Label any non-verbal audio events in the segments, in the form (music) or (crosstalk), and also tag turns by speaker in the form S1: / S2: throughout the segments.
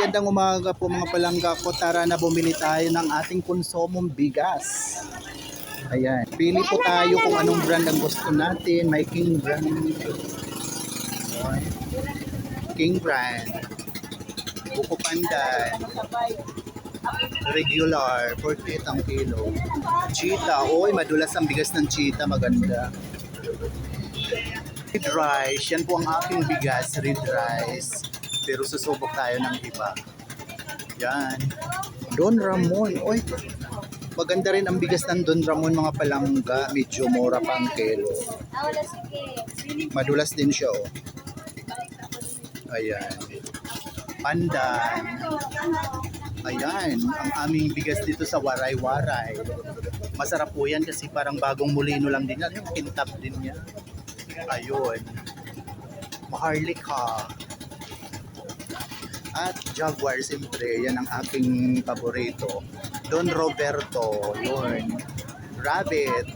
S1: gandang umaga po mga palangga ko. Tara na bumili tayo ng ating konsomong bigas. Ayan. Pili po tayo kung anong brand ang gusto natin. May King brand. King brand. Buko pandan. Regular. 48 ang kilo. Cheetah. Oy, madulas ang bigas ng cheetah. Maganda. Red rice. Yan po ang aking bigas. Red rice. Pero susubok tayo ng iba. Yan. Don Ramon. Oy, maganda rin ang bigas ng Don Ramon mga palangga. Medyo mura pa ang kilo. Madulas din siya oh. Ayan. Pandan. Ayan, ang aming bigas dito sa Waray-Waray. Masarap po yan kasi parang bagong mulino lang din yan. Yung kintab din niya. Ayun. Maharlika. At Jaguar, siyempre, yan ang aking paborito. Don Roberto, yun. Rabbit.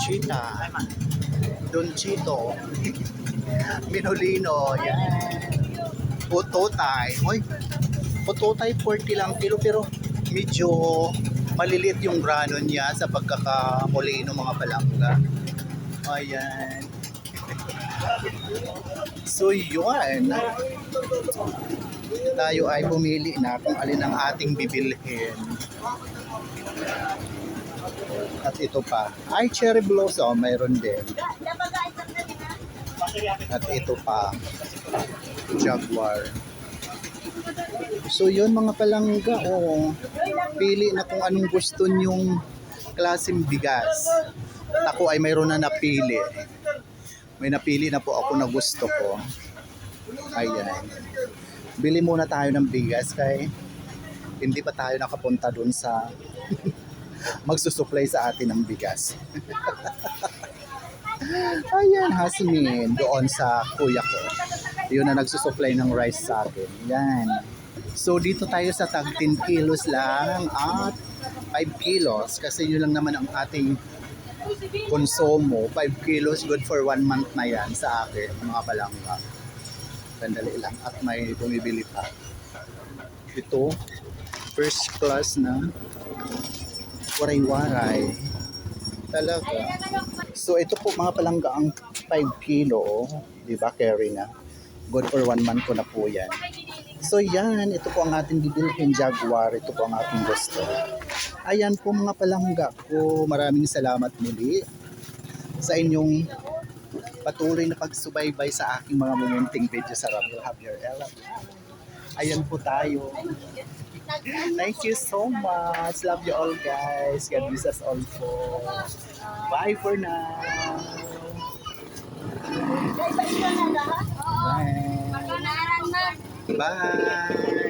S1: Cheetah. Don Chito. Minolino, yan. Pototay. Hoy, pototay 40 lang kilo pero medyo maliliit yung grano niya sa pagkakamolino mga palangga. Ayan. So yun. Tayo ay pumili na kung alin ang ating bibilhin. At ito pa. Ay, cherry blossom. Mayroon din. At ito pa. Jaguar. So yun mga palangga. Oh, pili na kung anong gusto nyong klaseng bigas. At ako ay mayroon na napili. May napili na po ako na gusto ko. Ayan. Bili muna tayo ng bigas kay hindi pa tayo nakapunta dun sa (laughs) magsusupply sa atin ng bigas. (laughs) Ayan, Hasmin, doon sa kuya ko. Yun na nagsusupply ng rice sa akin. Yan. So, dito tayo sa tag 10 kilos lang at 5 kilos kasi yun lang naman ang ating konsumo. 5 kilos, good for 1 month na yan sa akin, mga palangga. Sandali lang. At may bumibili pa. Ito, first class na waray-waray. Talaga. So ito po mga palangga ang 5 kilo, di ba, carry na. Good for 1 month ko na po yan. So yan, ito po ang ating bibilhin Jaguar, ito po ang ating gusto. Ayan po mga palangga ko, maraming salamat muli sa inyong patuloy na pagsubaybay sa aking mga mumunting video sa Ramil Javier Ella. Ayan po tayo. Thank you so much. Love you all guys. God bless us all po. Bye for now. Bye. Bye.